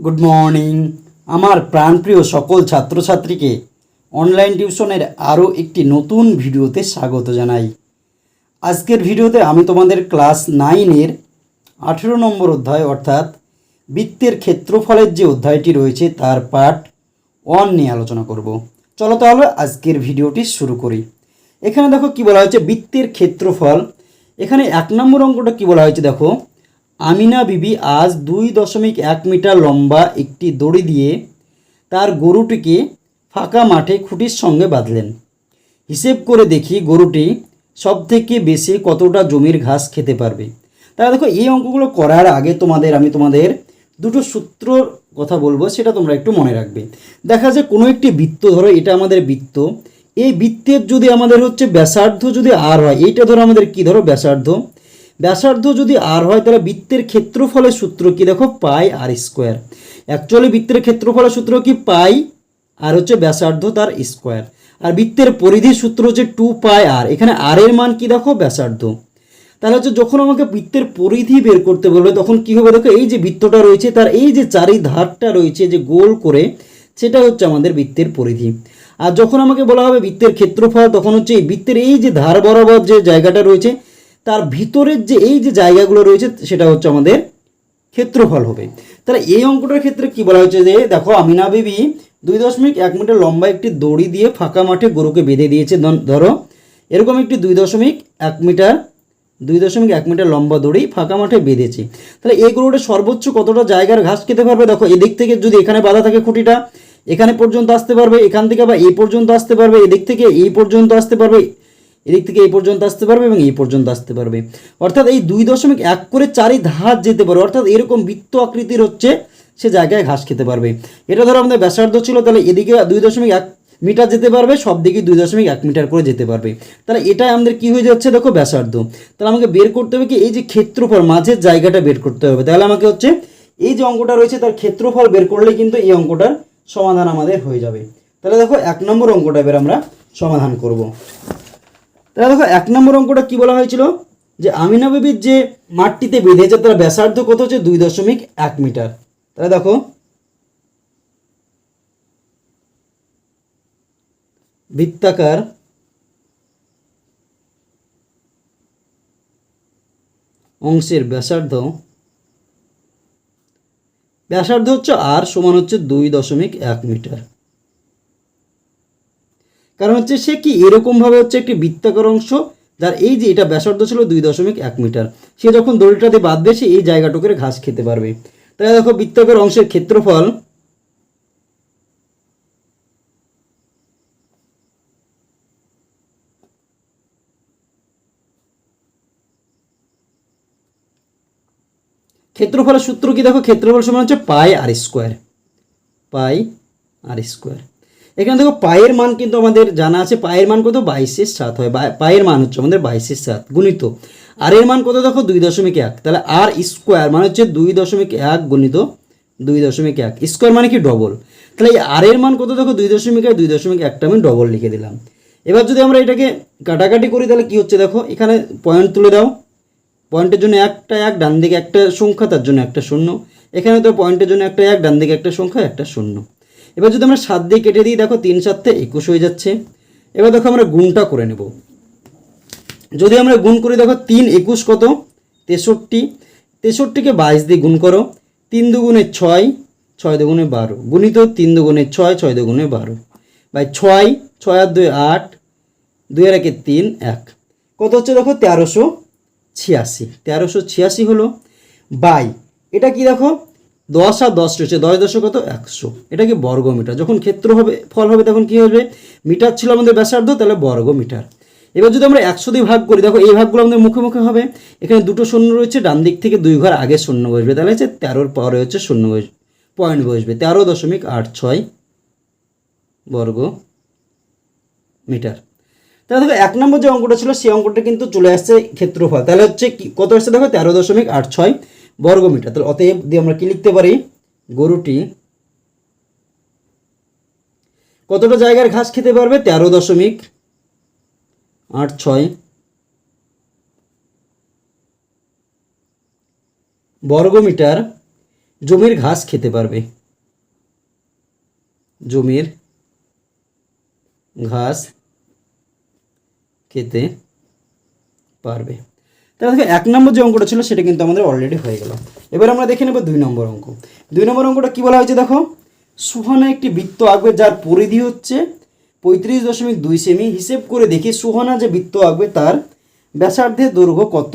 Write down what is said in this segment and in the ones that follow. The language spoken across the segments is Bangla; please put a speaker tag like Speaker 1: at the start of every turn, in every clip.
Speaker 1: গুড মর্নিং আমার প্রাণপ্রিয় সকল ছাত্রছাত্রীকে অনলাইন টিউশনের আরও একটি নতুন ভিডিওতে স্বাগত জানাই। আজকের ভিডিওতে আমি তোমাদের ক্লাস নাইনের আঠেরো নম্বর অধ্যায় অর্থাৎ বৃত্তের ক্ষেত্রফলের যে অধ্যায়টি রয়েছে তার পার্ট ওয়ান নিয়ে আলোচনা করব। চলো তাহলে আজকের ভিডিওটি শুরু করি। এখানে দেখো কি বলা হয়েছে, বৃত্তের ক্ষেত্রফল। এখানে এক নম্বর অঙ্কটা কি বলা হয়েছে দেখো আমিনা বিবি আজ দুই দশমিক এক মিটার লম্বা একটি দড়ি দিয়ে তার গরুটিকে ফাঁকা মাঠে খুঁটির সঙ্গে বাঁধলেন। হিসেব করে দেখি গরুটি সব থেকে বেশি কতটা জমির ঘাস খেতে পারবে। তাহলে দেখো, এই অঙ্কগুলো করার আগে তোমাদের, আমি তোমাদের দুটো সূত্রর কথা বলব, সেটা তোমরা একটু মনে রাখবে। দেখা যায় কোনো একটি বৃত্ত, ধরো এটা আমাদের বৃত্ত। এই বৃত্তের যদি আমাদের হচ্ছে ব্যাসার্ধ যদি আর হয়, এইটা ধরো আমাদের কি, ধরো ব্যাসার্ধ ব্যাসার্ধ যদি আর হয়, তাহলে বৃত্তের ক্ষেত্রফলের সূত্র কি দেখো? পাই আর স্কোয়ার অ্যাকচুয়ালি বৃত্তের ক্ষেত্রফলের সূত্র কি? পাই আর হচ্ছে ব্যাসার্ধ তার স্কোয়ার আর বৃত্তের পরিধির সূত্র হচ্ছে টু পাই আর এখানে আর এর মান কি দেখো? ব্যাসার্ধ। তাহলে হচ্ছে যখন আমাকে বৃত্তের পরিধি বের করতে বলবে, তখন কি হবে দেখো? এই যে বৃত্তটা রয়েছে, তার এই যে চারিধারটা রয়েছে যে গোল করে, সেটা হচ্ছে আমাদের বৃত্তের পরিধি। আর যখন আমাকে বলা হবে বৃত্তের ক্ষেত্রফল, তখন হচ্ছে এই বৃত্তের এই যে ধার বরাবর যে জায়গাটা রয়েছে তার ভিতরের যে এই যে জায়গাগুলো রয়েছে, সেটা হচ্ছে আমাদের ক্ষেত্রফল হবে। তাহলে এই অঙ্কটার ক্ষেত্রে কি বলা হয়েছে যে, দেখো, আমিনা বিবি দুই দশমিক এক মিটার লম্বা একটি দড়ি দিয়ে ফাঁকা মাঠে গরুকে বেঁধে দিয়েছে। ধরো, এরকম একটি দুই দশমিক এক মিটার, দুই দশমিক এক মিটার লম্বা দড়ি ফাঁকা মাঠে বেঁধেছে। তাহলে এই গরুটা সর্বোচ্চ কতটা জায়গার ঘাস খেতে পারবে? দেখো, এদিক থেকে যদি এখানে বাঁধা থাকে খুঁটিটা, এখানে পর্যন্ত আসতে পারবে, এখান থেকে বা এই পর্যন্ত আসতে পারবে, এদিক থেকে এই পর্যন্ত আসতে পারবে। এদিক থেকে এই পর্যন্ত আসতে পারবে এবং এই পর্যন্ত আসতে পারবে। অর্থাৎ এই দুই দশমিক এক করে চারি ধার যেতে পারবে অর্থাৎ এরকম বৃত্ত আকৃতির হচ্ছে সে জায়গায় ঘাস খেতে পারবে। এটা ধরো আমাদের ব্যাসার্ধ ছিল, তাহলে এদিকে দুই দশমিক এক মিটার যেতে পারবে, সব দিকে দুই দশমিক এক মিটার করে যেতে পারবে। তাহলে এটা আমাদের কি হয়ে যাচ্ছে, দেখো ব্যাসার্ধ। তাহলে আমাকে বের করতে হবে কি, এই যে ক্ষেত্রফল, মাঝের জায়গাটা বের করতে হবে। তাহলে আমাকে হচ্ছে এই যে অঙ্কটা রয়েছে, তার ক্ষেত্রফল বের করলে কিন্তু এই অঙ্কটার সমাধান আমাদের হয়ে যাবে। তাহলে দেখো এক নম্বর অঙ্কটা এবার আমরা সমাধান করব। তাহলে দেখো, এক নম্বর অঙ্কটা কি বলা হয়েছিল? যে আমিনা বিবির যে মাঠটিতে বেঁধেছে, তার ব্যাসার্ধ কত হচ্ছে? দুই দশমিক এক মিটার। তাহলে দেখো, বৃত্তাকার অংশের ব্যাসার্ধ ব্যাসার্ধ হচ্ছে আর সমান হচ্ছে দুই দশমিক এক মিটার। কারণ হচ্ছে সে কি এরকমভাবে হচ্ছে একটি বৃত্তাকার অংশ, যার এই যে এটা ব্যাসার্ধ ছিল দুই দশমিক এক মিটার, সে যখন দড়িটা দড়িটাতে বাঁধবে, সে এই জায়গাটুকুর ঘাস খেতে পারবে। তাই দেখো বৃত্তাকার অংশের ক্ষেত্রফল, ক্ষেত্রফলের সূত্র কি দেখো? ক্ষেত্রফল সমান হচ্ছে পাই আর স্কোয়ার, পাই আর স্কোয়ার। এখানে দেখো পায়ের মান কিন্তু আমাদের জানা আছে, পায়ের মান কত? বাইশের সাত হয়। পায়ের মান হচ্ছে আমাদের বাইশের সাত, গুণিত। আর এর মান কত দেখো? দুই দশমিক এক। তাহলে আর স্কোয়ার মানে হচ্ছে দুই দশমিক এক গুণিত দুই দশমিক এক। স্কোয়ার মানে কি? ডবল তাহলে এই আর এর মান কত দেখো? দুই দশমিক এক, দুই দশমিক একটা আমি ডবল লিখে দিলাম। এবার যদি আমরা এটাকে কাটাকাটি করি, তাহলে কি হচ্ছে দেখো? এখানে পয়েন্ট তুলে দাও। পয়েন্টের জন্য একটা এক, ডান দিকে একটা সংখ্যা, তার জন্য একটা শূন্য। এখানে তো পয়েন্টের জন্য একটা এক, ডান দিকে একটা সংখ্যা, একটা শূন্য। এবার যদি আমরা সাত দিয়ে কেটে দিই, দেখো তিন সাতে একুশ হয়ে যাচ্ছে। এবার দেখো আমরা গুণটা করে নেব। যদি আমরা গুণ করি, দেখো তিন একুশ কত? তেষট্টি। তেষট্টিকে বাইশ দিয়ে গুণ করো। তিন দুগুণে ছয় ছয় দুগুণে বারো। গুণিত তিন দুগুণে ছয় ছয় দুগুণে বারো। বাই ছয় ছয় আর দুই আট, দুই আর একে তিন, এক। কত হচ্ছে দেখো? তেরোশো ছিয়াশি। তেরোশো ছিয়াশি হলো। বাই, এটা কি দেখো? দশ আর দশ রয়েছে, দশ দশ কত? একশো। এটা কি বর্গ মিটার যখন ক্ষেত্র হবে, ফল হবে, তখন কি হবে? মিটার ছিল আমাদের ব্যাসার্ধ, তাহলে বর্গ মিটার এবার যদি আমরা একশো দিয়ে ভাগ করি, দেখো এই ভাগগুলো আমাদের মুখে মুখে হবে। এখানে দুটো শূন্য রয়েছে, ডান দিক থেকে দুই ঘর আগে শূন্য বসবে, তাহলে হচ্ছে তেরোর পরে হচ্ছে শূন্য বসবে পয়েন্ট বসবে। তেরো দশমিক আট ছয় বর্গ মিটার তাহলে দেখো এক নম্বর যে অঙ্কটা ছিল, সেই অঙ্কটা কিন্তু চলে আসছে ক্ষেত্রফল। তাহলে হচ্ছে কত আসছে দেখো? তেরো দশমিক আট ছয়। বর্গ মিটার তাহলে অতএব দিয়ে আমরা কি লিখতে পারি? গরুটি কতটা জায়গার ঘাস খেতে পারবে? তেরো দশমিক আট ছয়। বর্গ মিটার জমির ঘাস খেতে পারবে। জমির ঘাস খেতে পারবে। তাহলে দেখো, এক নম্বর যে অঙ্কটা ছিল সেটা কিন্তু আমাদের অলরেডি হয়ে গেল। এবার আমরা দেখে নেব দুই নম্বর অঙ্ক। দুই নম্বর অঙ্কটা কী বলা হয়েছে দেখো? সুহানা একটি বৃত্ত আঁকবে যার পরিধি হচ্ছে পঁয়ত্রিশ দশমিক দুই সেমি। হিসেব করে দেখি সুহানা যে বৃত্ত আঁকবে তার ব্যাসার্ধের দৈর্ঘ্য কত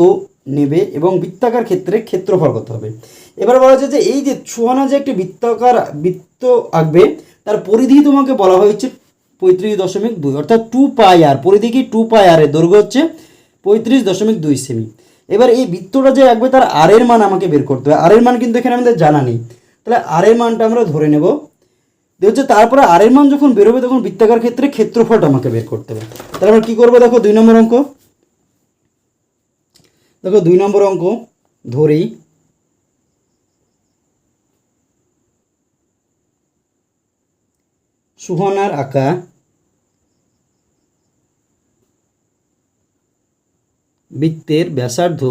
Speaker 1: নেবে এবং বৃত্তাকার ক্ষেত্রে ক্ষেত্রফল কত হবে। এবার বলা হচ্ছে যে এই যে সুহানা যে একটি বৃত্তাকার বৃত্ত আঁকবে, তার পরিধি তোমাকে বলা হয়েছে পঁয়ত্রিশ দশমিক দুই, অর্থাৎ টু পাই আর পরিধি কি টু পাই আর এর দৈর্ঘ্য হচ্ছে পঁয়ত্রিশ দশমিক দুই সেমি। এবার এই বৃত্তটা যে আঁকবে, তার আর এর মান আমাকে বের করতে হবে। আর এর মান কিন্তু এখানে আমাদের জানা নেই। তাহলে আর এর মানটা আমরা ধরে নেব। হচ্ছে তারপরে আর এর মান যখন বেরোবে তখন বৃত্তাকার ক্ষেত্রে ক্ষেত্রফলটা আমাকে বের করতে হবে। তাহলে আমরা কী করব? দেখো, দুই নম্বর অঙ্ক। দেখো, দুই নম্বর অঙ্ক ধরি সুহনার আঁকা বৃত্তের ব্যাসার্ধ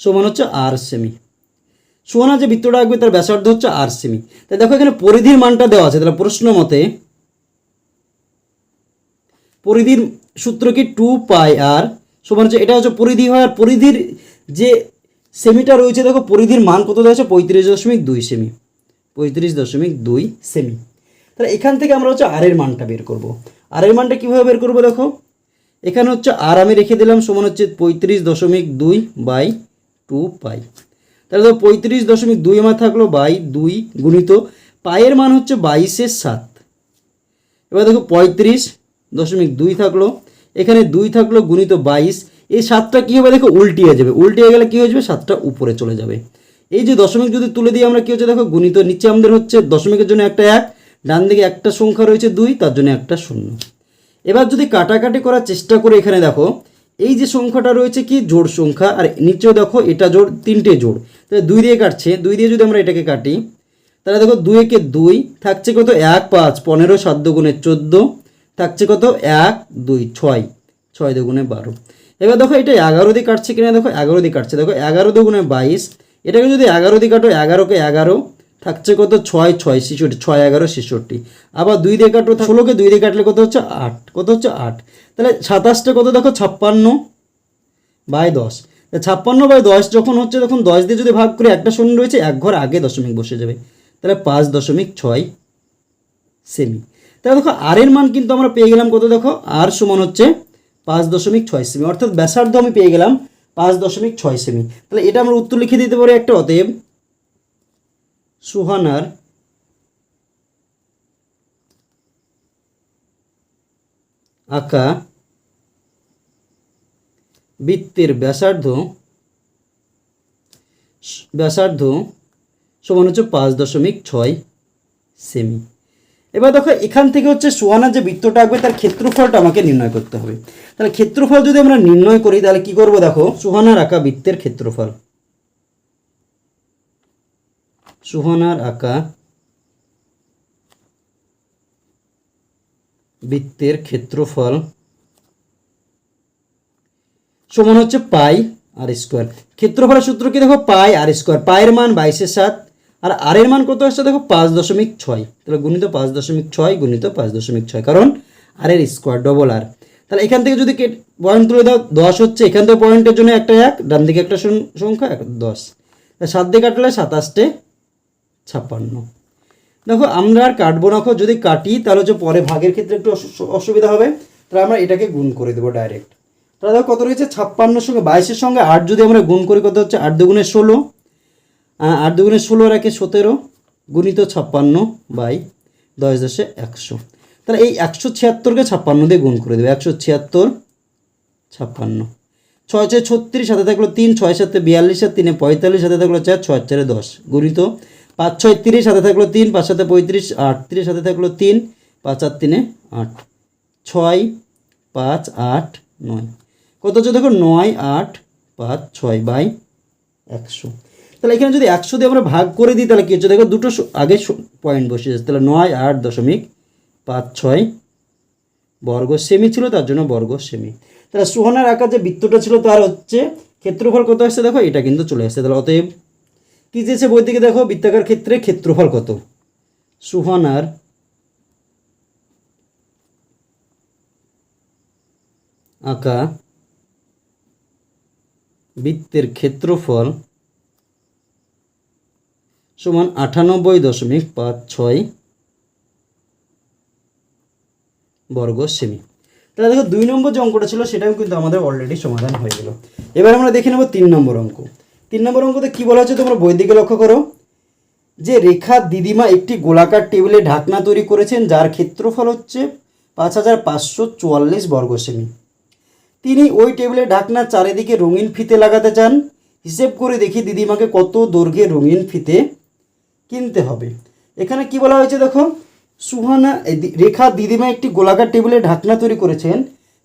Speaker 1: সমান হচ্ছে আর সেমি সুহানা যে বৃত্তটা আঁকবে, তার ব্যাসার্ধ হচ্ছে আর সেমি তাই দেখো এখানে পরিধির মানটা দেওয়া আছে। তাহলে প্রশ্ন মতে পরিধির সূত্র কি টু পাই আর সমান হচ্ছে, এটা হচ্ছে পরিধি হয়, আর পরিধির যে সেমিটা রয়েছে, দেখো পরিধির মান কত দেওয়া আছে? পঁয়ত্রিশ দশমিক দুই সেমি পঁয়ত্রিশ দশমিক দুই সেমি তাহলে এখান থেকে আমরা হচ্ছে আর এর মানটা বের করব। আর এর মানটা কীভাবে বের করব দেখো? এখানে হচ্ছে আর আমি রেখে দিলাম, সমান হচ্ছে পঁয়ত্রিশ দশমিক দুই বাই টু পাই। তাহলে দেখো পঁয়ত্রিশ দশমিক দুই আমার থাকল বাই দুই গুণিত পায়ের মান হচ্ছে বাইশের সাত। এবার দেখো পঁয়ত্রিশ দশমিক দুই থাকল, এখানে দুই থাকল গুণিত বাইশ। এই সাতটা কী হবে? দেখো উল্টিয়ে যাবে। উল্টিয়ে গেলে কী হয়ে যাবে? সাতটা উপরে চলে যাবে। এই যে দশমিক যদি তুলে দিই আমরা, কী হচ্ছে? দেখো গুণিত নিচে আমাদের হচ্ছে দশমিকের জন্য একটা এক, ডান দিকে একটা সংখ্যা রয়েছে দুই, তার জন্য একটা শূন্য। এবার যদি কাটাকাটি করার চেষ্টা করে এখানে দেখো, এই যে সংখ্যাটা রয়েছে কি? জোড় সংখ্যা, আর নিচেও দেখো এটা জোড়, তিনটে জোড়। তাহলে দুই দিয়ে কাটছে, দুই দিয়ে যদি আমরা এটাকে কাটি, তাহলে দেখো দুই একে দুই থাকছে কত? এক, পাঁচ, পনেরো, সাত দুগুণে চোদ্দ থাকছে কত? এক, দুই, ছয় ছয় দুগুণে বারো। এবার দেখো এটা এগারো দিয়ে কাটছে কিনা? দেখো এগারো দিয়ে কাটছে। দেখো এগারো দুগুণে বাইশ, এটাকে যদি এগারো দিয়ে কাটো, এগারোকে এগারো থাকছে কত? ছয় ছয়, ছেষট্টি, ছয়, এগারো, ছেষট্টি। আবার দুই দিয়ে কাটো ষোলোকে দুই দিয়ে কাটলে কত হচ্ছে? আট। কত হচ্ছে? আট। তাহলে সাতাশটা কত দেখো? ছাপ্পান্ন বাই দশ। ছাপ্পান্ন বাই দশ যখন হচ্ছে, তখন দশ দিয়ে যদি ভাগ করে, একটা শূন্য রয়েছে, এক ঘর আগে দশমিক বসে যাবে। তাহলে পাঁচ দশমিক ছয় সেমি। তাহলে দেখো, আর এর মান কিন্তু আমরা পেয়ে গেলাম কত দেখো? আর সমান হচ্ছে পাঁচ দশমিক ছয় সেমি। অর্থাৎ ব্যাসার্ধ আমি পেয়ে গেলাম পাঁচ দশমিক ছয় সেমি। তাহলে এটা আমরা উত্তর লিখে দিতে পারি একটা, অতএব সুহানার আঁকা বৃত্তের ব্যাসার্ধ ব্যাসার্ধ সমান হচ্ছে পাঁচ দশমিক ছয় সেমি। এবার দেখো, এখান থেকে হচ্ছে সোয়ানা যে বৃত্তটা আঁকবে, তার ক্ষেত্রফলটা আমাকে নির্ণয় করতে হবে। তাহলে ক্ষেত্রফল যদি আমরা নির্ণয় করি, তাহলে কি করব দেখো, সুহানার আঁকা বৃত্তের ক্ষেত্রফল। সুহানার আঁকা বৃত্তের ক্ষেত্রফল সমান হচ্ছে পাই আর স্কোয়ার। ক্ষেত্রফলের সূত্র কি দেখো? Pi r square. পায়ের মান বাইশে সাত আর আর এর মান কত আসছে দেখো? পাঁচ দশমিক ছয়। তাহলে গুণিত পাঁচ দশমিক ছয় গুণিত পাঁচ দশমিক ছয়। কারণ আর এর স্কোয়ার ডবল আর তাহলে এখান থেকে যদি পয়েন্ট তুলে দাও, দশ হচ্ছে। এখান থেকে পয়েন্টের জন্য একটা এক ডান দিকে একটা সংখ্যা, এক দশ। সাত দিয়ে কাটলে সাতাশটে ছাপ্পান্ন। দেখো, আমরা আর কাটবো না যদি কাটি, তাহলে হচ্ছে পরে ভাগের ক্ষেত্রে একটু অসু- অসুবিধা হবে। তাহলে আমরা এটাকে গুণ করে দেবো ডাইরেক্ট তাহলে দেখো কত রয়েছে? ছাপ্পান্নর সঙ্গে বাইশের সঙ্গে আট যদি আমরা গুণ করি, কত হচ্ছে? আট দুগুণে ষোলো। আট দুগুণে ষোলো আর সতেরো, গুণিত ছাপ্পান্ন বাই দশ দশে একশো। তাহলে এই একশো ছিয়াত্তরকে ছাপ্পান্ন দিয়ে গুণ করে দেবে। একশো ছিয়াত্তর, ছাপ্পান্ন। ছয় ছয় ছত্রিশ, সাথে থাকল তিন, ছয় সাথে বিয়াল্লিশ আর তিনে পঁয়তাল্লিশ, সাথে থাকল চার, ছয় চারে দশ, গুণিত পাঁচ ছয় তিরিশ সাথে থাকল তিন, পাঁচ সাথে পঁয়ত্রিশ আটত্রিশ সাথে থাকল তিন, পাঁচ আর তিনে আট, ছয়, পাঁচ আট নয়। কত হচ্ছে দেখো? নয় আট পাঁচ ছয় বাই একশো। তাহলে এখানে যদি একশো দিয়ে আমরা ভাগ করে দিই, তাহলে কী হচ্ছে দেখো? দুটো আগে পয়েন্ট বসে যাচ্ছে। তাহলে নয় আট দশমিক পাঁচ ছয় বর্গ সেমি ছিল, তার জন্য বর্গ সেমি। তাহলে সোহনার আকার যে বৃত্তটা ছিল, তার হচ্ছে ক্ষেত্রফল কত আসছে দেখো? এটা কিন্তু চলে আসছে। তাহলে অতএব কী চেয়েছে বই থেকে দেখো? বৃত্তাকার ক্ষেত্রে ক্ষেত্রফল কত? সুহানার আঁকা। বৃত্তের ক্ষেত্রফল সমান আটানব্বই দশমিক পাঁচ ছয় বর্গ সেমি। তাহলে দেখো, দুই নম্বর যে অঙ্কটা ছিল, সেটাও কিন্তু আমাদের অলরেডি সমাধান হয়ে গেল। এবার আমরা দেখে নেব তিন নম্বর অঙ্ক। তিন নম্বর অঙ্কতে কী বলা হচ্ছে তোমরা বই দিকে লক্ষ্য করো? যে রেখা দিদিমা একটি গোলাকার টেবিলে ঢাকনা তৈরি করেছেন, যার ক্ষেত্রফল হচ্ছে পাঁচ হাজার পাঁচশো চুয়াল্লিশ বর্গ সেমি তিনি ওই টেবিলে ঢাকনা চারিদিকে রঙিন ফিতে লাগাতে চান। হিসেব করে দেখি দিদিমাকে কত দৈর্ঘ্যে রঙিন ফিতে কিনতে হবে। এখানে কি বলা হয়েছে দেখো? সুহানা রেখা দিদিমা একটি গোলাকার টেবিলে ঢাকনা তৈরি করেছেন।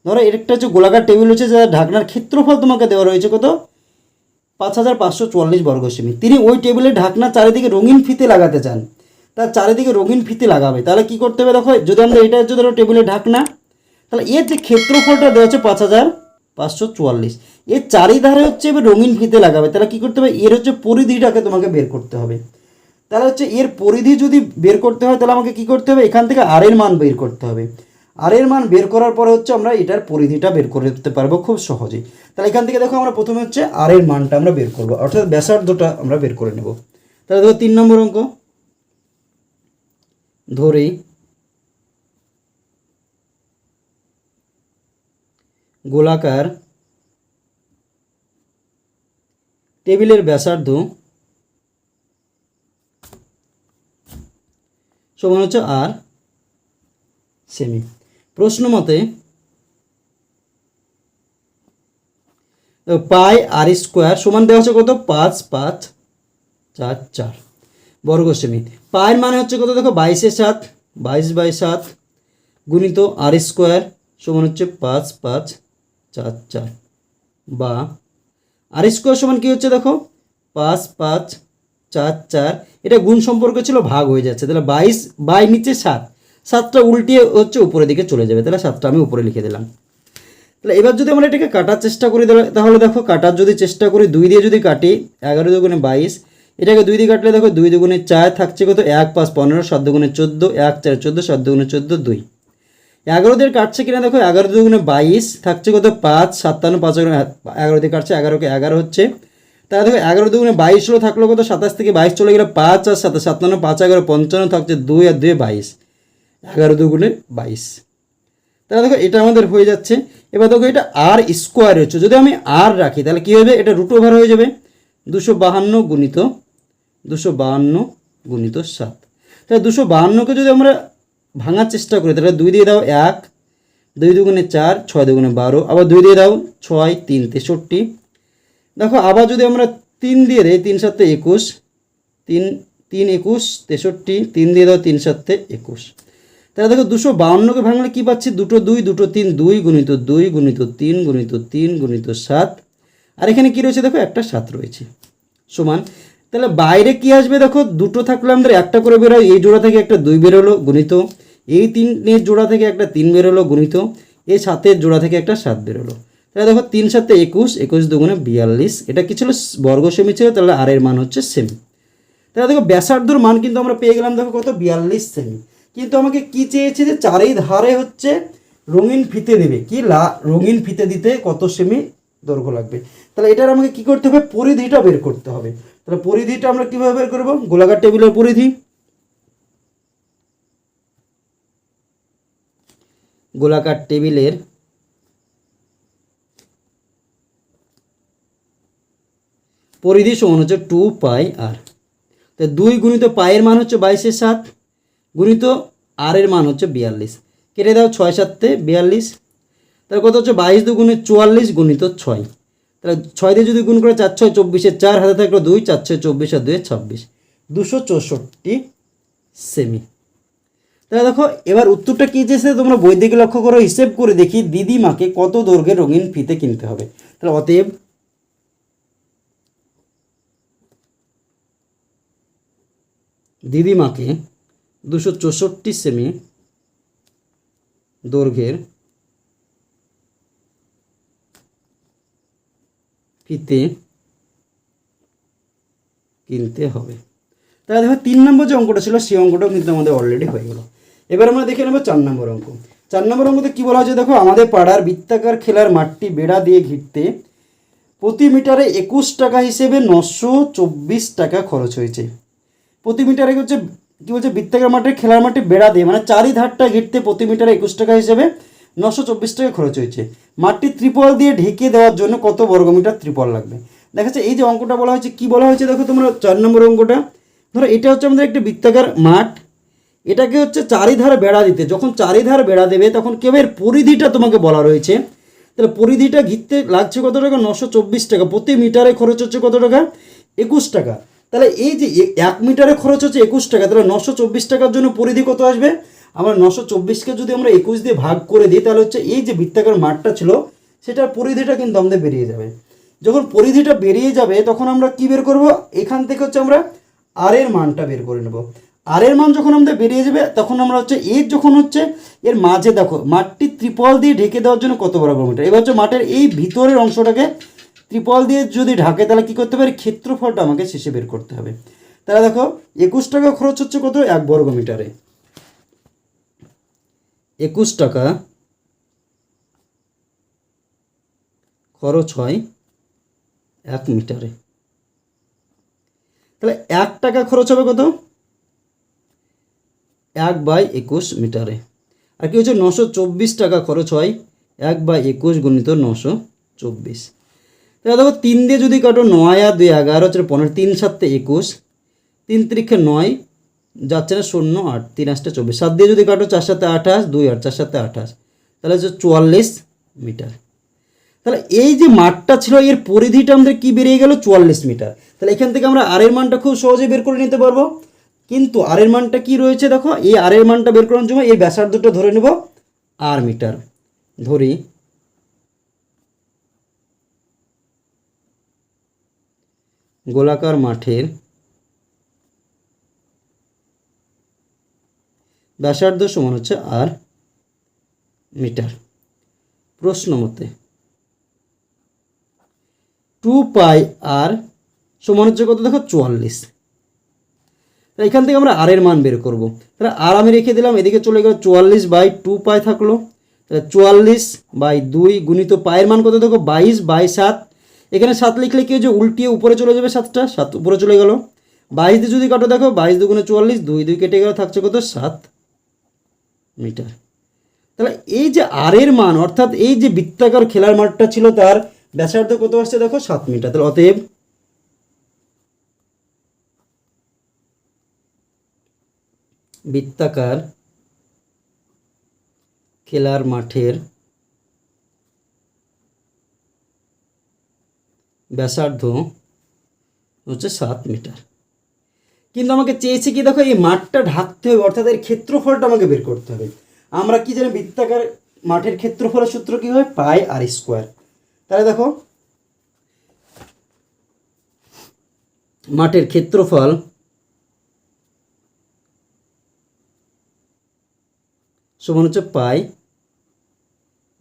Speaker 1: ধরো, এর একটা হচ্ছে গোলাকার টেবিল হচ্ছে যার ঢাকনার ক্ষেত্রফল তোমাকে দেওয়া রয়েছে কত? পাঁচ হাজার পাঁচশো চুয়াল্লিশ বর্গ সেমি তিনি ওই টেবিলে ঢাকনা চারিদিকে রঙিন ফিতে লাগাতে চান। তার চারিদিকে রঙিন ফিতে লাগাবে। তাহলে কি করতে হবে দেখো, যদি আমরা এটা হচ্ছে ধরো টেবিলে ঢাকনা, তাহলে এর যে ক্ষেত্রফলটা দেওয়া হচ্ছে পাঁচ হাজার পাঁচশো চুয়াল্লিশ। এর চারিধারে হচ্ছে এবার রঙিন ফিতে লাগাবে। তাহলে কি করতে হবে? এর হচ্ছে পরিধিটাকে তোমাকে বের করতে হবে। তাহলে হচ্ছে এর পরিধি যদি বের করতে হয়, তাহলে আমাকে কি করতে হবে? এখান থেকে আর এর মান বের করতে হবে। আর এর মান বের করার পরে হচ্ছে আমরা এটার পরিধিটা বের করে দিতে পারব খুব সহজেই। তাহলে এখান থেকে দেখো আমরা প্রথমে হচ্ছে আর এর মানটা আমরা বের করব। অর্থাৎ ব্যাসার্ধটা আমরা বের করে নেব। তাহলে দেখো তিন নম্বর অঙ্ক। ধরেই গোলাকার টেবিলের ব্যাসার্ধ সমান হচ্ছে আর সেমি। প্রশ্ন মতে, পাই আর স্কোয়ার সমান দেওয়া হচ্ছে কত? পাঁচ পাঁচ, চার চার। বর্গ সেমি পায়ের মানে হচ্ছে কত? দেখো, বাইশে সাত, বাইশ বাই সাত গুণিত আর স্কোয়ার সমান হচ্ছে পাঁচ পাঁচ, চার চার। বা আর স্কোয়ার সমান কী হচ্ছে? দেখো, পাঁচ পাঁচ, চার চার। এটা গুণ সম্পর্ক ছিল, ভাগ হয়ে যাচ্ছে। তাহলে বাইশ বাই নিচে সাত সাতটা উল্টিয়ে হচ্ছে উপরের দিকে চলে যাবে। তাহলে সাতটা আমি উপরে লিখে দিলাম। তাহলে এবার যদি আমরা এটাকে কাটার চেষ্টা করি, তাহলে- দেখো কাটার যদি চেষ্টা করি, দুই দিয়ে যদি কাটি, এগারো দুগুণে বাইশ, এটাকে দুই দিয়ে কাটলে দেখো দুই দুগুণে চার থাকছে কত? এক পাঁচ পনেরো, সাত দুগুণে চোদ্দ, এক চার চোদ্দ, সাত দুগুণে চোদ্দ, দুই। এগারো দিয়ে কাটছে কিনা দেখো? এগারো দুগুণে বাইশ থাকছে কত? পাঁচ, সাতান্ন, পাঁচ এগারো দিয়ে কাটছে, এগারোকে এগারো হচ্ছে। তাহলে দেখো এগারো দুগুণে বাইশ হলো, থাকল কত? সাতাশ থেকে বাইশ চলে গেলে, পাঁচ আর সাতাশ, সাতান্ন, পাঁচ এগারো, পঞ্চান্ন থাকছে দুই আর দুই বাইশ। এগারো দুগুণে বাইশ। তাহলে দেখো এটা আমাদের হয়ে যাচ্ছে। এবার দেখো এটা আর স্কোয়ার হচ্ছে। যদি আমি আর রাখি, তাহলে কী হবে এটা রুট ওভার হয়ে যাবে। দুশো বাহান্ন গুণিত, দুশো বাহান্ন গুণিত সাত। তাহলে দুশো বাহান্নকে যদি আমরা ভাঙার চেষ্টা করি, তাহলে দুই দিয়ে দাও এক, দুই দুগুণে চার, ছয় দুগুণে বারো, আবার দুই দিয়ে দাও ছয় তিন, তেষট্টি। দেখো আবার যদি আমরা তিন দিয়ে দেই, তিন সাতে একুশ, তিন তিন একুশ, তেষট্টি, তিন দিয়ে দাও তিন সাতে একুশ। তাহলে দেখো দুশো বাউন্নকে ভাঙলে কী পাচ্ছি? দুটো দুই, দুটো তিন, দুই গুণিত দুই গুণিত তিন গুণিত তিন গুণিত সাত। আর এখানে কী রয়েছে দেখো? একটা সাত রয়েছে। সমান। তাহলে বাইরে কি আসবে দেখো? দুটো থাকলে আমাদের, একটা করে বেরোয় এই জোড়া থেকে একটা দুই বেরোলো গুণিত। এই তিনের জোড়া থেকে একটা তিন বেরোলো গুণিত। এই সাতের জোড়া থেকে একটা সাত বেরোলো তাহলে দেখো, তিন সাতে একুশ একুশ দুগুণে বিয়াল্লিশ। এটা কি ছিল? বর্গ সেমি ছিল, তাহলে আর এর মান হচ্ছে সেমি। তাহলে দেখো, ব্যাসার্ধর মান কিন্তু আমরা পেয়ে গেলাম, দেখো কত? বিয়াল্লিশ সেমি। কিন্তু আমাকে কি চেয়েছে যে চারি ধারে হচ্ছে রঙিন ফিতে দেবে? কি লা, রঙিন ফিতে দিতে কত সেমি দৈর্ঘ্য লাগবে? তাহলে এটার আমাকে কি করতে হবে? পরিধিটা বের করতে হবে। তাহলে পরিধিটা আমরা কীভাবে বের করব? গোলাকার টেবিলের পরিধি। গোলাকার টেবিলের পরিধি সমান হচ্ছে টু পাই আর তো দুই গুণিত পায়ের মান হচ্ছে বাইশের সাত। গুণিত আর এর মান হচ্ছে বিয়াল্লিশ। কেটে দাও ছয় সাতে বিয়াল্লিশ। তাহলে কত হচ্ছে? বাইশ দুগুণে চুয়াল্লিশ গুণিত ছয়। তাহলে ছয় দিয়ে যদি গুণ করে চার, ছয়, চব্বিশে চার, হাতে থাকল দুই, চার, ছয়, চব্বিশ আর দুই, ছাব্বিশ। দুশো চৌষট্টি সেমি। তাহলে দেখো, এবার উত্তরটা কী চেয়েছে তোমরা বই দিকে লক্ষ্য করো, হিসেব করে দেখি দিদিমাকে কত দৈর্ঘ্যের রঙিন ফিতে কিনতে হবে। তাহলে অতএব দিদিমাকে দুশো চৌষট্টি সেমি দৈর্ঘ্যের ফিতে কিনতে হবে। তাহলে দেখো, তিন নম্বর যে অঙ্কটা ছিল, সেই অঙ্কটাও কিন্তু আমাদের অলরেডি হয়ে গেল। এবার আমরা দেখে নেব চার নম্বর অঙ্ক। চার নম্বর অঙ্কতে কী বলা হয়েছে? দেখো, আমাদের পাড়ার বৃত্তাকার খেলার মাঠটি বেড়া দিয়ে ঘিরতে প্রতি মিটারে একুশ টাকা হিসেবে নশো চব্বিশ টাকা খরচ হয়েছে। প্রতি মিটারে হচ্ছে কী বলছে বৃত্তাকার মাঠে, খেলার মাঠে বেড়া দিয়ে মানে চারিধারটা ঘিরতে প্রতি মিটারে একুশ টাকা হিসেবে নশো চব্বিশ টাকা খরচ হয়েছে। মাঠটি ত্রিপল দিয়ে ঢেকে দেওয়ার জন্য কত বর্গমিটার ত্রিপল লাগবে? দেখা যাচ্ছে, এই যে অঙ্কটা বলা হয়েছে, কি বলা হয়েছে দেখো তোমরা, চার নম্বর অঙ্কটা। ধরো, এটা হচ্ছে আমাদের একটা বৃত্তাকার মাঠ। এটাকে হচ্ছে চারিধারে বেড়া দিতে। যখন চারিধার বেড়া দেবে, তখন কেউ এর পরিধিটা তোমাকে বলা রয়েছে। তাহলে পরিধিটা ঘিরতে লাগছে কত টাকা? নশো চব্বিশ টাকা। প্রতি মিটারে খরচ হচ্ছে কত টাকা? একুশ টাকা। তাহলে এই যে এক মিটারে খরচ হচ্ছে একুশ টাকা, তাহলে নশো চব্বিশ টাকার জন্য পরিধি কত আসবে? আমরা নশো চব্বিশকে যদি আমরা একুশ দিয়ে ভাগ করে দিই, তাহলে হচ্ছে এই যে বৃত্তাকার মাঠটা ছিল, সেটার পরিধিটা কিন্তু আমাদের বেরিয়ে যাবে। যখন পরিধিটা বেরিয়ে যাবে, তখন আমরা কি বের করব? এখান থেকে হচ্ছে আমরা আর এর মানটা বের করে নেব। আর এর মান যখন আমাদের বেরিয়ে যাবে, তখন আমরা হচ্ছে এর যখন হচ্ছে, এর মাঝে দেখো, মাঠটি ত্রিপল দিয়ে ঢেকে দেওয়ার জন্য কত বড় মিটার? এবার হচ্ছে মাঠের এই ভিতরের অংশটাকে ত্রিপল দিয়ে যদি ঢাকে, তাহলে কী করতে পারি ক্ষেত্রফলটা আমাকে শেষে বের করতে হবে। তাহলে দেখো, একুশ টাকা খরচ হচ্ছে কত? এক বর্গ মিটারে একুশ টাকা খরচ হয় এক মিটারে। তাহলে এক টাকা খরচ হবে কত? এক বাই একুশ মিটারে। আর কি হচ্ছে? নশো চব্বিশ টাকা খরচ হয় এক বাই একুশ গুণিত নশো চব্বিশ। তাহলে দেখো তিন দিয়ে যদি কাটো নয় আর দুই এগারো, হচ্ছে পনেরো, তিন সাতে একুশ, তিন তিরিখে নয়, যাচ্ছে না শূন্য আট, তিন আটটা চব্বিশ। সাত দিয়ে যদি কাটো চার সাথে আঠাশ, দুই আট, চার সাথে আঠাশ, তাহলে হচ্ছে চুয়াল্লিশ মিটার। তাহলে এই যে মাঠটা ছিল, এর পরিধিটা আমাদের কি বেরিয়ে গেল? চুয়াল্লিশ মিটার। তাহলে এখান থেকে আমরা আরের মানটা খুব সহজে বের করে নিতে পারব। কিন্তু আরের মানটা কি রয়েছে দেখো? এই আরের মানটা বের করার জন্য এই ব্যাসার্ধটা ধরে নেব আর মিটার। ধরি। গোলাকার মাঠের ব্যাসার্ধ সমান হচ্ছে আর মিটার। প্রশ্ন মতে টু পাই আর সমান হচ্ছে কত? দেখো চুয়াল্লিশ। এখান থেকে আমরা আর এর মান বের করব। তাহলে আর আমি রেখে দিলাম, এদিকে চলে গেল চুয়াল্লিশ বাই টু পাই থাকল। তাহলে চুয়াল্লিশ বাই দুই গুণিত পায়ের মান কত? দেখো বাইশ বাই সাত এখানে সাত লিখলে কি হচ্ছে উল্টিয়ে উপরে চলে যাবে সাতটা। সাত উপরে চলে গেল। বাইশ দিয়ে যদি কাটো, দেখো, বাইশ দুগুণে চুয়াল্লিশ, দুই দুই কেটে গেল, থাকছে কত? সাত মিটার। তাহলে এই যে আর এর মান, অর্থাৎ এই যে বৃত্তাকার খেলার মাঠটা ছিল তার ব্যাসার্ধ কত আসছে? দেখো, সাত মিটার। তাহলে অতএব বৃত্তাকার খেলার মাঠের ব্যাসার্ধ হচ্ছে সাত মিটার। কিন্তু আমাকে চেয়েছে কি, দেখো, এই মাঠটা ঢাকতে হবে, অর্থাৎ এর ক্ষেত্রফলটা আমাকে বের করতে হবে। আমরা কি জানি বৃত্তাকার মাঠের ক্ষেত্রফলের সূত্র কি হয়? Pi r square. তাহলে দেখো, মাঠের ক্ষেত্রফল সমান হচ্ছে পাই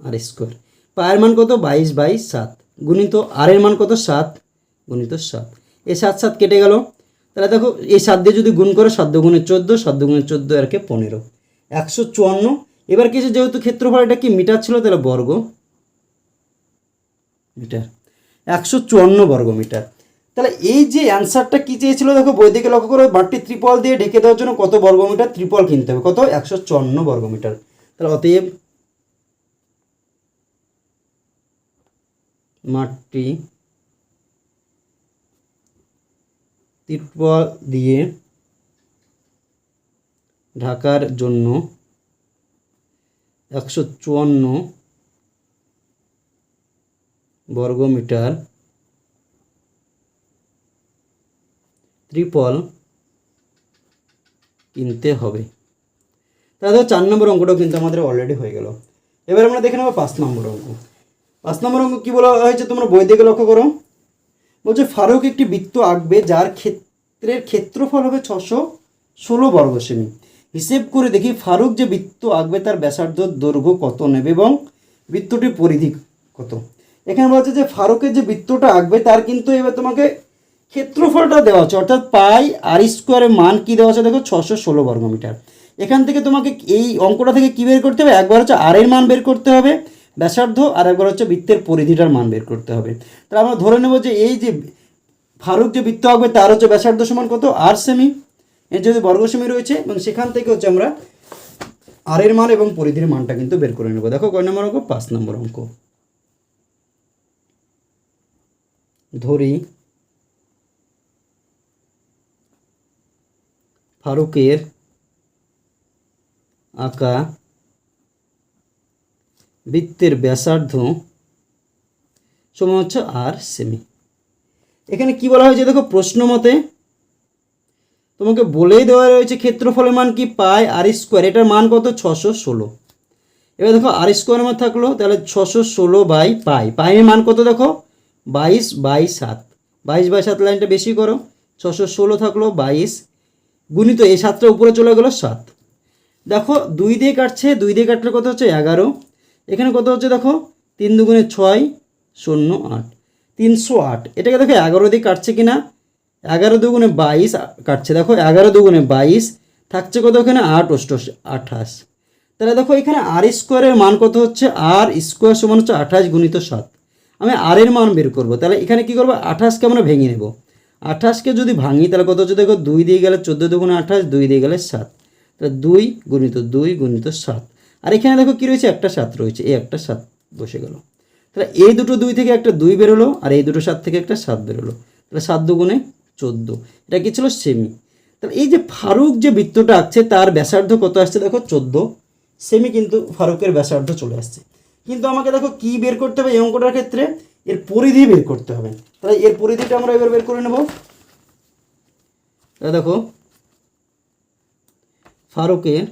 Speaker 1: আর স্কোয়ার। পায়ের মান কত? বাইশ বাই সাত। গুণিত আর এর মান কত? সাত। গুণিত সাত। এই সাত সাত কেটে গেল। তাহলে দেখো, এই সাত দিয়ে যদি গুণ করো, সাত গুণে চোদ্দ, সাত গুণে চোদ্দ আর কে পনেরো। একশো চুয়ান্ন। এবার কিছু যেহেতু ক্ষেত্রফল, এটা কি মিটার ছিল? তাহলে বর্গ মিটার। একশো চুয়ান্ন বর্গ মিটার। তাহলে এই যে অ্যান্সারটা কী চেয়েছিল? দেখো বই দিকে লক্ষ্য করো, মাঠটি ত্রিপল দিয়ে ঢেকে দেওয়ার জন্য কত বর্গমিটার ত্রিপল কিনতে হবে। কত? একশো চুয়ান্ন বর্গমিটার তাহলে অতএব মাঠটি ত্রিপল দিয়ে ঢাকার জন্য একশো চুয়ান্ন বর্গমিটার ত্রিপল কিনতে হবে। তাহলে চার নম্বর অঙ্কটাও কিন্তু আমাদের অলরেডি হয়ে গেল। এবার আমরা দেখে নেব পাঁচ নম্বর অঙ্ক। পাঁচ নম্বর অঙ্ক কী বলা হয়েছে তোমরা বই দিকে লক্ষ্য করো? বলছে, ফারুক একটি বৃত্ত আঁকবে যার ক্ষেত্রের ক্ষেত্রফল হবে ছশো ষোলো বর্গ সেমি হিসেব করে দেখি ফারুক যে বৃত্ত আঁকবে তার ব্যাসার্ধ দৈর্ঘ্য কত নেবে এবং বৃত্তটির পরিধি কত? এখানে বলছে যে ফারুকের যে বৃত্তটা আঁকবে তার কিন্তু এবার তোমাকে ক্ষেত্রফলটা দেওয়া আছে অর্থাৎ পাই আর স্কোয়ারের মান কি দেওয়া আছে দেখো, ছশো ষোলো বর্গমিটার এখান থেকে তোমাকে এই অঙ্কটা থেকে কী বের করতে হবে? একবার হচ্ছে আর এর মান বের করতে হবে। ব্যাসার্ধ আর একবার হচ্ছে বৃত্তের পরিধিটার মান বের করতে হবে। তাহলে আমরা ধরে নেব যে এই যে ফারুক যে বৃত্ত আঁকবে, তার হচ্ছে ব্যাসার্ধ সমান কত? আর সেমি এর যদি বর্গ সেমি রয়েছে, এবং সেখান থেকে হচ্ছে আমরা আর এর মান এবং পরিধির মানটা কিন্তু বের করে নেব। দেখো কয় নম্বর অঙ্ক? পাঁচ নম্বর অঙ্ক। ধরি ফারুকের আঁকা বৃত্তের ব্যাসার্ধ সমান হচ্ছে আর সেমি এখানে কি বলা হয়েছে? দেখো, প্রশ্ন মতে তোমাকে বলেই দেওয়া রয়েছে ক্ষেত্রফলের মান কি? পায় আর স্কোয়ার এটার মান কত? ছশো ষোলো। এবার দেখো আর স্কোয়ারের মান থাকল, তাহলে ছশো ষোলো বাই পাই। পাইয়ের মান কত দেখো? বাইশ বাই সাত। বাইশ বাই সাত লাইনটা বেশি করো। ছশো ষোলো থাকল বাইশ। গুণিত এই সাতটা উপরে চলে গেলো সাত। দেখো, দুই দিয়ে কাটছে, দুই দিয়ে কাটলে কত হচ্ছে? এগারো। এখানে কত হচ্ছে দেখো? তিন দুগুণে ছয়, শূন্য আট। তিনশো আট। এটাকে দেখো এগারো দিয়ে কাটছে কিনা? এগারো দুগুণে বাইশ কাটছে। দেখো এগারো দুগুণে বাইশ, থাকছে কত এখানে? আট, অষ্টআশি, আঠাশ। তাহলে দেখো এখানে আর স্কোয়ারের মান কত হচ্ছে? আর স্কোয়ার সমান হচ্ছে আঠাশ গুণিত সাত। আমি আর এর মান বের করব। তাহলে এখানে কি করব? আঠাশকে আমরা ভেঙে নেব। আঠাশকে যদি ভাঙি, তাহলে কত হচ্ছে দেখো? দুই দিয়ে গেলে চোদ্দ দুগুণে আঠাশ, দুই দিয়ে গেলে সাত। তাহলে দুই গুণিত দুই গুণিত সাত। আর এখানে দেখো কী রয়েছে? একটা সাত রয়েছে। এই একটা সাত বসে গেল। তাহলে এই দুটো দুই থেকে একটা দুই বেরোলো আর এই দুটো সাত থেকে একটা সাত বেরোলো তাহলে সাত দুগুণে চোদ্দ। এটা কি ছিল? সেমি। তাহলে এই যে ফারুক যে বৃত্তটা আঁকছে তার ব্যাসার্ধ কত আসছে? দেখো চোদ্দ। সেমি কিন্তু ফারুকের ব্যাসার্ধ চলে আসছে। কিন্তু আমাকে দেখো কি বের করতে হবে এই অঙ্কটার ক্ষেত্রে? এর পরিধি বের করতে হবে। তাহলে এর পরিধিটা আমরা এবার বের করে নেব। দেখো, ফারুকের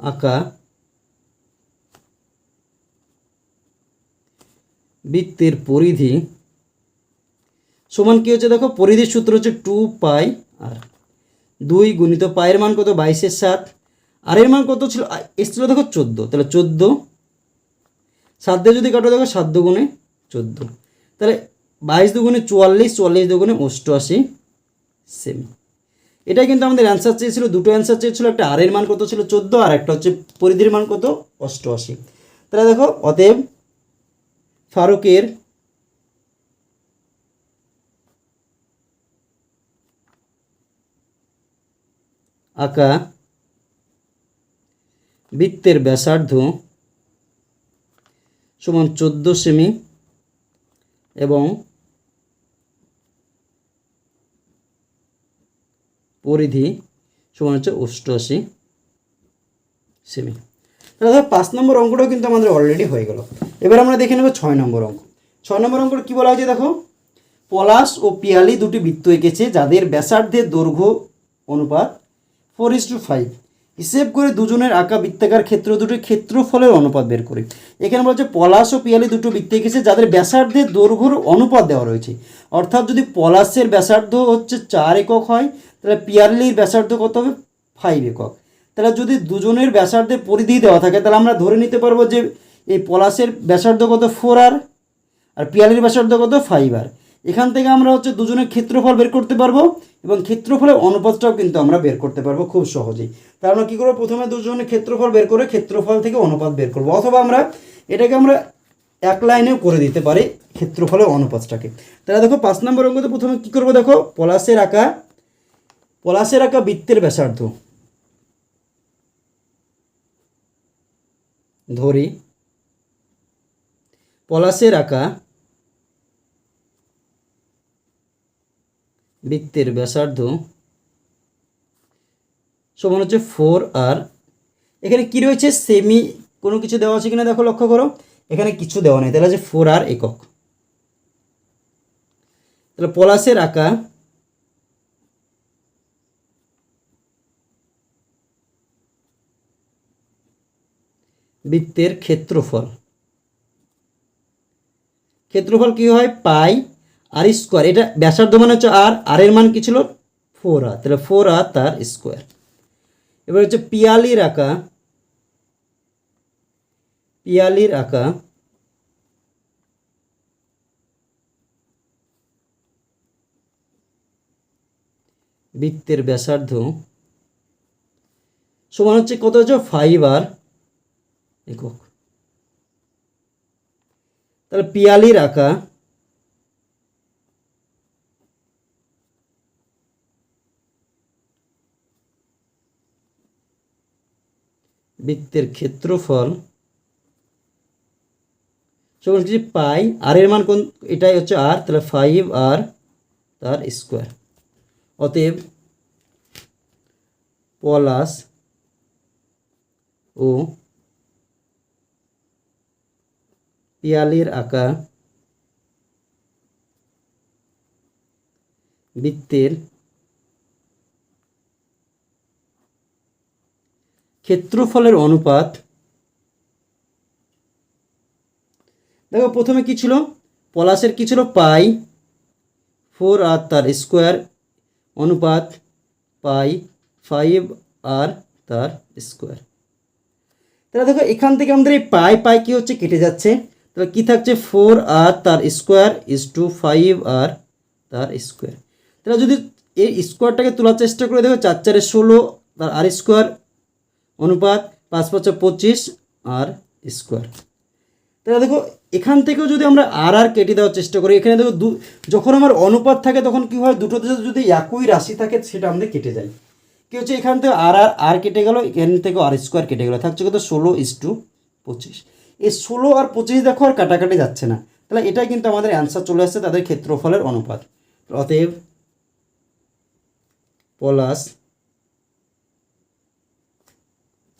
Speaker 1: আঁকা। বৃত্তের পরিধি। সমান কি হচ্ছে দেখো? পরিধির সূত্র হচ্ছে টু পাই আর দুই গুণিত পায়ের মান কত? বাইশের সাত আর এর মান কত ছিল? এসেছিল দেখো চোদ্দ। তাহলে চোদ্দ। সাত দিয়ে যদি কাটো দেখো, সাত দুগুণে চোদ্দ। তাহলে বাইশ দুগুণে চুয়াল্লিশ চুয়াল্লিশ দুগুণে অষ্টআশি। সেমি এটা কিন্তু আমাদের অ্যান্সার চেয়েছিল, দুটো অ্যান্সার চেয়েছিল, একটা আর এর মান কত ছিল? চোদ্দ, আর একটা হচ্ছে পরিধির মান কত? অষ্টআশি। তাহলে দেখো, অতএব ফারুকের আঁকা বৃত্তের ব্যাসার্ধ সমান চোদ্দ সেমি এবং পরিধি সমান হচ্ছে অষ্টআশি সেমি। তাহলে ধর পাঁচ নম্বর অঙ্কটাও কিন্তু আমাদের অলরেডি হয়ে গেল। এবার আমরা দেখে নেব ছয় নম্বর অঙ্ক। ছয় নম্বর অঙ্কটা কী বলা হয়েছে দেখো? পলাশ ও পিয়ালি দুটি বৃত্ত এঁকেছে যাদের ব্যাসার্ধের দৈর্ঘ্য অনুপাত ফোর ইস টু ফাইভ হিসেব করে দুজনের আঁকা বৃত্তাকার ক্ষেত্র দুটির ক্ষেত্রফলের অনুপাত বের করি। এখানে বলছে পলাশ ও পিয়ালি দুটো বৃত্ত এঁকেছে যাদের ব্যাসার্ধের দৈর্ঘ্যর অনুপাত দেওয়া রয়েছে। অর্থাৎ যদি পলাশের ব্যাসার্ধ হচ্ছে চার একক হয় তাহলে পিয়ালির ব্যাসার্ধ কত হবে? ফাইভ একক। তাহলে যদি দুজনের ব্যাসার্ধের পরিধি দেওয়া থাকে, তাহলে আমরা ধরে নিতে পারব যে এই পলাশের ব্যাসার্ধ কত? ফোর আর আর পিয়ালির ব্যাসার্ধ কত? ফাইভ আর এখান থেকে আমরা হচ্ছে দুজনের ক্ষেত্রফল বের করতে পারব, এবং ক্ষেত্রফলের অনুপাতটাও কিন্তু আমরা বের করতে পারব খুব সহজেই। তার আমরা কী করব? প্রথমে দুজনের ক্ষেত্রফল বের করে ক্ষেত্রফল থেকে অনুপাত বের করব, অথবা আমরা এটাকে আমরা এক লাইনেও করে দিতে পারি ক্ষেত্রফলের অনুপাতটাকে। তাহলে দেখো, পাঁচ নম্বর অঙ্কতে প্রথমে কী করব দেখো? পলাশের আঁকা পলাশের আঁকা বৃত্তের ব্যাসার্ধ। ধরি। পলাশের আঁকা বৃত্তের ব্যাসার্ধ সমান হচ্ছে ফোর আর। এখানে কি রয়েছে? সেমি কোনো কিছু দেওয়া আছে কিনা দেখো লক্ষ্য করো। এখানে কিছু দেওয়া নেই। তাহলে হচ্ছে ফোর আর একক। তাহলে পলাশের আঁকা বৃত্তের ক্ষেত্রফল। ক্ষেত্রফল কি হয়? Pi r square. এটা ব্যাসার্ধ মানে হচ্ছে আর আর এর মান কি ছিল? Four r. তাহলে ফোর আর তার স্কোয়ার। এবার হচ্ছে পিয়ালির আঁকা পিয়ালির আঁকা বৃত্তের ব্যাসার্ধ সমান হচ্ছে কত হচ্ছে? Five r. একক। তাহলে পিয়ালির আঁকা বৃত্তের ক্ষেত্রফল সমান কিছু পাই আর এর মান কোন, এটাই হচ্ছে আর তাহলে ফাইভ আর তার স্কোয়ার অতএব পলাশ ও পিয়ালির আঁকা বৃত্তের ক্ষেত্রফলের অনুপাত। দেখো, প্রথমে কি ছিল? পলাশের কি ছিল? পাই ফোর আর তার স্কোয়ার অনুপাত পাই ফাইভ আর তার স্কোয়ার। তাহলে দেখো, এখান থেকে আমাদের এই পাই পাই কি হচ্ছে? কেটে যাচ্ছে। তাহলে কি থাকছে? ফোর আর তার square is to five r তার স্কোয়ার। তাহলে যদি এই স্কোয়ারটাকে তোলার চেষ্টা করে দেখো, চার চারে ষোলো, তার আর স্কোয়ার, অনুপাত পাঁচ পাঁচে পঁচিশ আর স্কোয়ার। তাহলে দেখো, এখান থেকেও যদি আমরা আর আর কেটে দেওয়ার চেষ্টা করি, এখানে দেখো দু, যখন আমার অনুপাত থাকে তখন কী হয়? দুটোতে যদি একই রাশি থাকে, সেটা আমাদের কেটে যায়। কি হচ্ছে? এখান থেকে আর আর আর কেটে গেল, এখান থেকে আর স্কোয়ার কেটে গেলো। থাকছে কত? ষোলো ইস টু পঁচিশ। এই ষোলো আর পঁচিশ দেখো আর কাটাকাটি যাচ্ছে না। তাহলে এটাই কিন্তু আমাদের অ্যান্সার চলে আসছে তাদের ক্ষেত্রফলের অনুপাত। অতএব পলাশ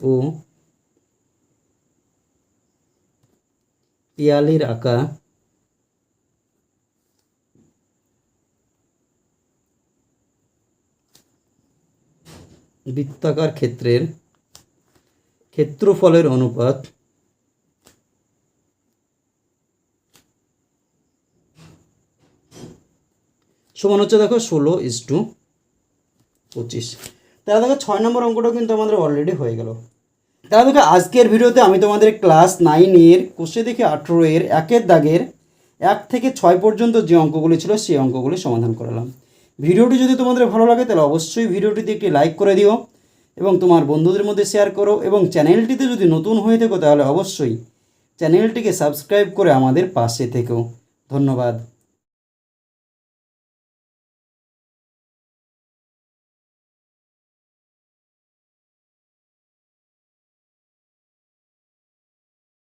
Speaker 1: ও পিয়ালির আঁকা বৃত্তাকার ক্ষেত্রের ক্ষেত্রফলের অনুপাত সমান হচ্ছে দেখো ষোলো ইস টু পঁচিশ। তাহলে দেখো ছয় নম্বর অঙ্কটাও কিন্তু আমাদের অলরেডি হয়ে গেল। তাহলে দেখো আজকের ভিডিওতে আমি তোমাদের ক্লাস নাইনের কোষে দেখে আঠেরো এর, একের দাগের এক থেকে ছয় পর্যন্ত যে অঙ্কগুলি ছিল সেই অঙ্কগুলি সমাধান করালাম ভিডিওটি যদি তোমাদের ভালো লাগে তাহলে অবশ্যই ভিডিওটিতে একটি লাইক করে দিও এবং তোমার বন্ধুদের মধ্যে শেয়ার করো এবং চ্যানেলটিতে যদি নতুন হয়ে থাকো তাহলে অবশ্যই চ্যানেলটিকে সাবস্ক্রাইব করে আমাদের পাশে থেকো। ধন্যবাদ।